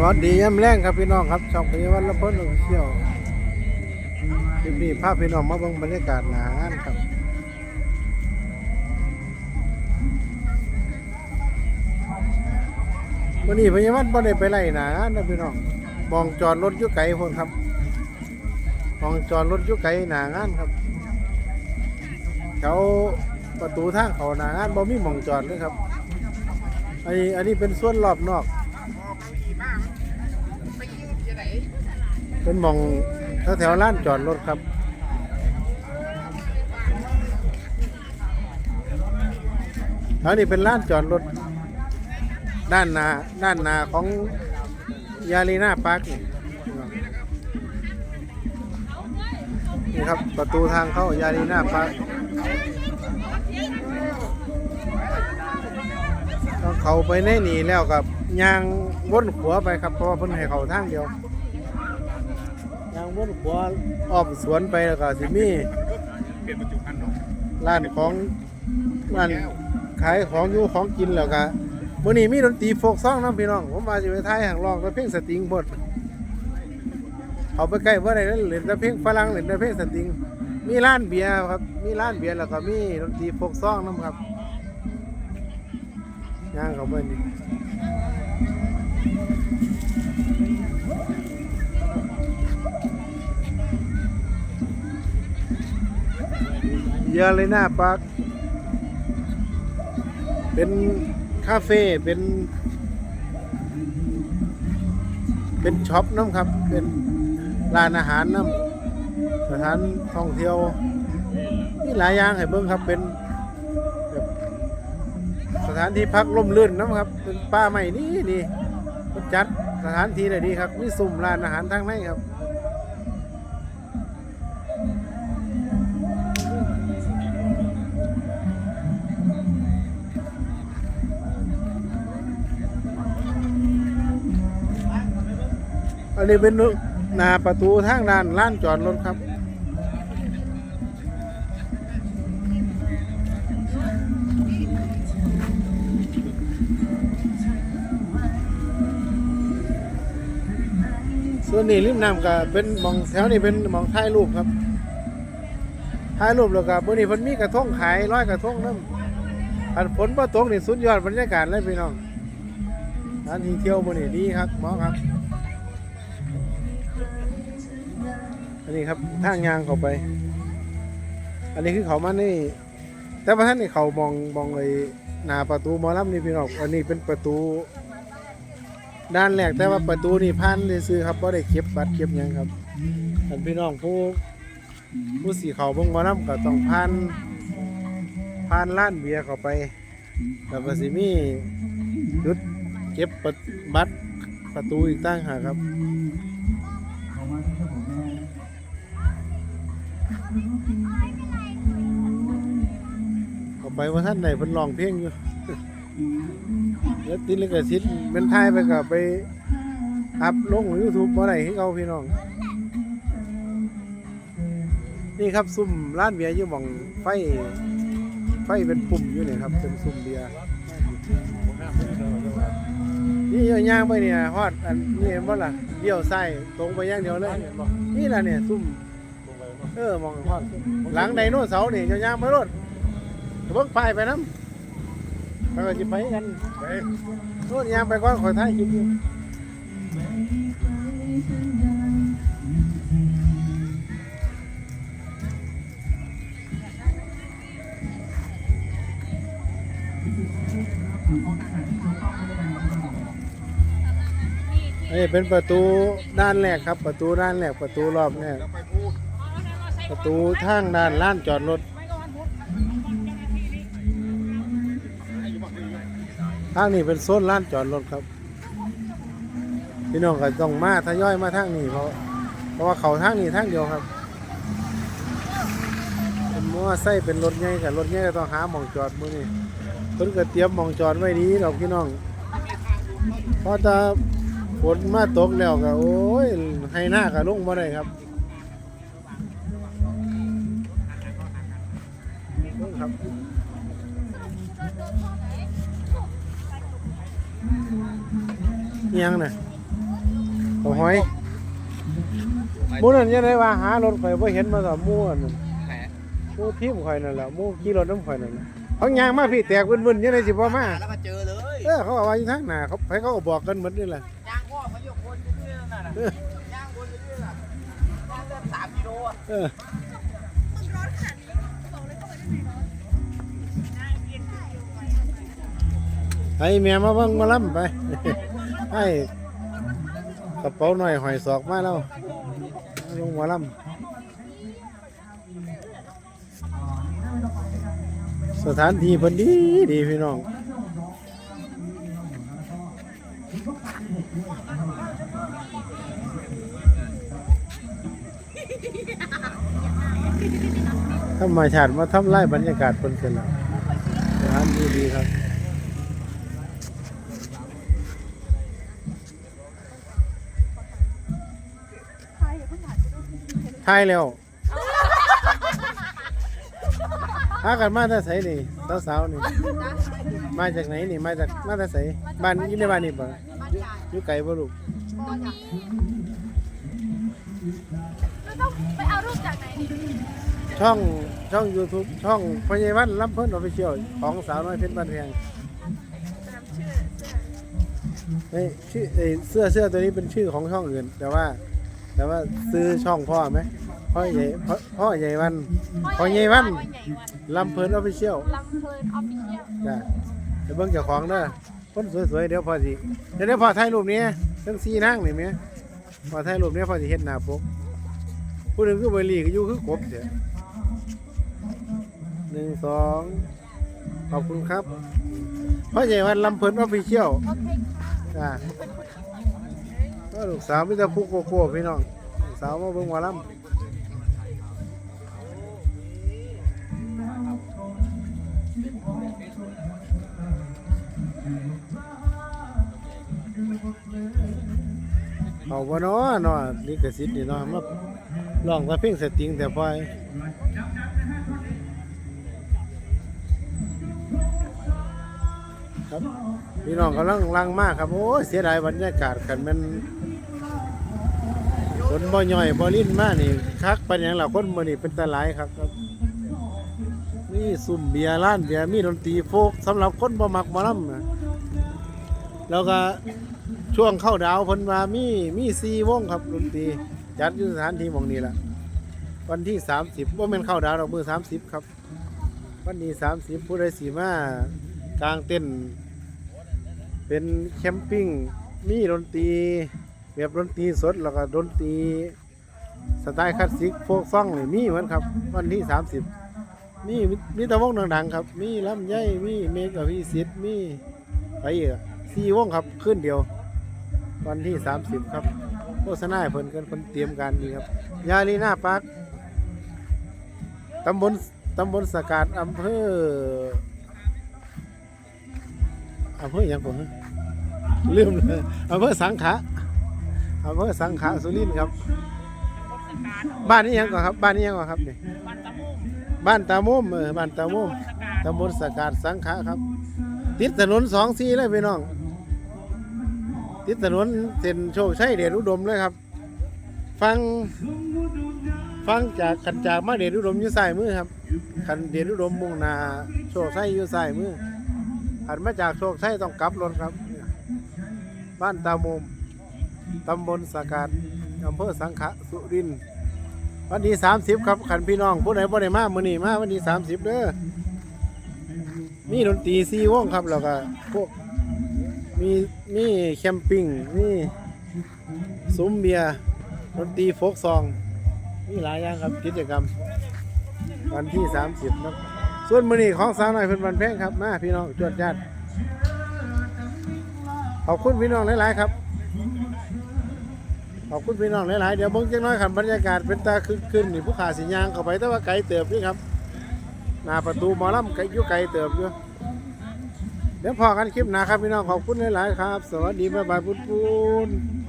วัสดีย้ำแรงครับพี่น้องครับช่องพยาวันละพ้นเที่ยวคลิปนี้ภาพพี่น้องมาบิ่งบรรยากาศหนางานครับวันนี้พยาวันบ่ได้ไปไล่หนานนะพี่น้องมองจอดรถยุไกลคนครับมองจอดรถยุไกลหนางานครับแถวประตูทางเขาหนางานบ่มีมองจอดเลยครับอันนี้อันนี้เป็นส่วนรอบนอก เป็นมองแถวแถวๆร้านจอดรถครับแล้วนี่เป็นร้านจอดรถด้านนาด้านนาของยาลีนาพาร์คนี่ครับประตูทางเข้ายาลีนาพาร์คเขาไปในนี่แล้วกับยางวนขัวไปครับเพราะว่าเพิ่นให้เขาทางเดียว วนขวาอ้อมสวนไปแล้วก็สิมีร้านของร้านขายของอยู่ของกินแล้วก็มื้อนี้มีดนตรีโฟกซองนํพี่น้อง ผมมาสิไปท้ายห่างร้องแต่เพลงสตริงบดเอาไปใกล้บ่ได้แล้วเล่นแต่เพลงฝรั่งเล่นแต่เพลงสตริง มีร้านเบียร์ครับ มีร้านเบียร์แล้วก็มีดนตรีโฟกซองนํครับย่างเขาไปนี่ เยอะเลยหน้าปักเป็นคาเฟ่เป็น เป็นช็อปน้ำครับ เป็นร้านอาหารน้ำสถานท่องเที่ยวมีหลายอย่างให้เบิ่งครับเป็นแบบสถานที่พักร่มรื่นน้ำครับ เป็นป่าใหม่นี่นี่เพิ่นจัดสถานที่ได้ดีครับมีสุ่มร้านอาหารทางในครับ อันนี้เป็นหน้าประตูทางด้านล้านจอดรถครับส่วนนี้ริมน้ำก็เป็นมองแถวนี้เป็นมองถ่ายรูปครับถ่ายรูปแล้วก็บนนี้เพิ่นมีกระทงขายร้อยกระทงน้ำอันฝนบ่ตกนี่สุดยอดบรรยากาศเลยพี่น้องร้านที่เที่ยวบนนี้ดีครับหมอครับ อันนี้ครับทางยางเข้าไป อันนี้คือเขามานี่ แต่ว่าท่านนี่เขามองมองไอ้หน้าประตูมอลำนี่พี่น้องอันนี้เป็นประตู ด้านแรกแต่ว่าประตูนี่พันได้ซื้อครับเพราะได้เก็บบัตรเก็บหยังครับท่านพี่น้องผู้ผู้สีเขาเบิ่งมอลำก็ต้องผ่านผ่านร้านเบียร์เข้าไปแล้วก็สิมีจุดเก็บบัตรประตูอีกตั้งหากครับ เขาไปว่าท่านไหนเพิ่นร้องเพลงอยู่แล้วติดลิขสิทธิ์เป็นไทยไปกับไปอัพลงยูทูบบ่ได้ให้เขาพี่น้อง นี่ครับซุ่มร้านเบียร์อยู่หม่องไฟ ไฟเป็นปุ่มอยู่เนี่ยครับ เป็นซุ่มเบียร์นี่ย่างไปเนี่ยฮอดอันนี้เห็นบ่ล่ะเลี้ยวซ้ตรงไปย่างเดียวเลยนี่ล่ะเนี่ยซุ่ม เออมองฮอดหลังไดโนเสาร์นี่ย่างไปรถเบิ่งป้ายไปน้ำไปก็สิไปกันไปโน่นย่างไปก่อนขอยถ่ายคลิปอยู่นี่เป็นประตูด้านแรกครับ ประตูด้านแรกประตูรอบแรก ประตูทางด้านล้านจอดรถทางนี้เป็นโซนล้านจอดรถครับพี่น้องก็ต้องมาทยอยมาทางนี้เพราะเพราะว่าเขาทางนี้ทางเดียวครับเป็นมอไซค์เป็นรถใหญ่กับรถใหญ่ก็ต้องหาหมองจอดมือนี่เพิ่นก็เตรียมหมองจอดไว้ดีดอกพี่น้องเพราะจะฝนมาตกแล้วก็โอ้ยให้หน้าก็ลงมาได้ครับ ครับอิหยังน่ะเขาหอยหมู่นั่นยังไงว่าหารถข่อยบ่เห็นมาสอบมู่อันนั้นแหมหมู่ทีมข่อยนั่นแหละหมู่ขี่รถน้ำข่อยนั่นน่ะเขายางมาพี่แตกวุ่นๆยังไงสิบ่มาแล้วก็เจอเลยเออเขาบอกว่าอยู่ทางหน้าเขาไปเขาก็บอกกันหมดนี่แหละยางพ่อเขายกคนอยู่ที่นั่นน่ะยางคนอยู่ที่นั่นน่ะยางเดินสามกิโลอะ ให้เมียมาเบิ่งมาล่ำไป ให้กระเป๋าหน่อยหอยศอกมาแล้วลงมาล่ำสถานที่พิ่นดีดีพี่น้องธรรมชาติมาทำลายบรรยากาศคนกันแล้วสถานที่ดีครับ ทายแล้วพากันมาแต่ไสนี่สาวๆนี่ มาจากไหนนี่ มาจากมาแต่ไสบ้านอยู่ในบ้านนี่บ่อยู่ไกลบ่ลูกแล้วต้องไปเอารูปจากไหนดิช่องช่อง YouTube ช่องพญาวันลำเพิ่นออฟฟิเชียลของสาวน้อยเพชรบ้านเพียงตามชื่อเสื้อเฮ้ยชื่อเอ้ยเสื้อเสื้อตัวนี้เป็นชื่อของช่องอื่น แต่ว่า แต่ว่าซื้อช่องพ่อไหมพ่อใหญ่พ่อพ่อใหญ่วันพ่อใหญ่วันพ่อใหญ่วันลำเพิ่นออฟฟิเชียลลำเพลินออฟฟิเชียลจ้ะเดี๋ยวเบิ่งเจ้าของเด้อคนสวยๆเดี๋ยวพอสิเดี๋ยวเดี๋ยวพอถ่ายรูปนี้ทั้งสี่นั่งนี่แม่พอถ่ายรูปนี้พอสิเฮ็ดหน้าปกผู้หนึงคือเบอร์ลี่ก็อยู่คือกบเสียหนึ่งสองขอบคุณครับพ่อใหญ่วันลำเพิ่นออฟฟิเชียลโอเคจ้า ก็ลูกสาวมิตรพุกโกโก้พี่น้องลูกสาวมาเบิ่งหมอลำเอาบ่เนาะเนาะลิขสิทธิ์นี่เนาะมาร้องแต่เพลงสติงแต่พอย ครับพี่น้องกำลังลังมากครับโอ้เสียดายบรรยากาศกันมันคนบ่ย่อยบ่ลิ้นมากนี่คักเป็นอย่างเราคนมือนี้เป็นตาหลายครับครับนี่ซุ่มเบียร์ร้านเบียร์มีดนตรีโฟกสำหรับคนบ่มักหมอลำนะแล้วก็ช่วงเข้าดาวพนว่ามีมีซีวงครับดนตรีจัดอยู่สถานที่มองนี้ละวันที่30บ่แม่นเข้าดาวดอกมือ30ครับ วันนี้30ผู้ใดสิมา กลางเต้น เป็นแคมปิ้ง มีดนตรีแบบดนตรีสดแล้วก็ดนตรีสไตล์คลาสสิกโฟกซ่องนี่มีเหมือนครับ วันที่ 30มีมีตะวงดังๆ ครับ มีลำไยมีเมกะพีซิดมีไปอีกอะสี่วงครับขึ้นเดียว วันที่ 30 ครับโฆษณาเพิ่นกันเพิ่นเตรียมการดีครับ ยาลีนาปาร์คตำบลตำบลสกาดอำเภอ อำเภอหยังผมลืมเลยอำเภอสังขะอำเภอสังขะสุรินทร์ครับ บ้านนี้ยังก่อนครับ บ้านนี้ยังก่อนครับนี่บ้านตามุมเออบ้านตามุมตำบลสกาดสังขะครับ ติดถนนสองสี่เลยพี่น้อง ติดถนนเส้นโชคชัยเดชอุดมเลยครับ ฟัง ฟังจากขันจากมาเดชอุดมอยู่ซ้ายมือครับขันเดชอุดมมุ่งหน้าโชคชัยอยู่ซ้ายมือ หันมาจากโชคชัยต้องกลับรถครับ บ้านตามุมตำบลสากาดอำเภอสังขะสุรินทร์วันที่สามสิบครับขันพี่น้องผู้ใดผู้ใดมามือนี้มาวันที่สามสิบเด้อมีดนตรีซีวงครับแล้วก็พวกมีมีแคมปิ้งมีซุ้มเบียร์ดนตรีโฟกซอง มีหลายอย่างครับกิจกรรม วันที่สามสิบนะ ส่วนมือนี้ของสาวหน่อยเพิ่นวันแพงครับมาพี่น้องจวดจัดขอบคุณพี่น้องหลายๆครับขอบคุณพี่น้องหลายๆเดี๋ยวเบิ่งจังน้อยครับบรรยากาศเป็นตาคึกคืนนี่ผู้ขาสิยางเข้าไปแต่ว่าไกลเติบนี่ครับหน้าประตูหมอลำไกลอยู่ไกลเติบอยู่เดี๋ยวพอกันคลิปหน้าครับพี่น้องขอบคุณหลายๆครับ สวัสดีบ๊ายบายปุ้นปุ้น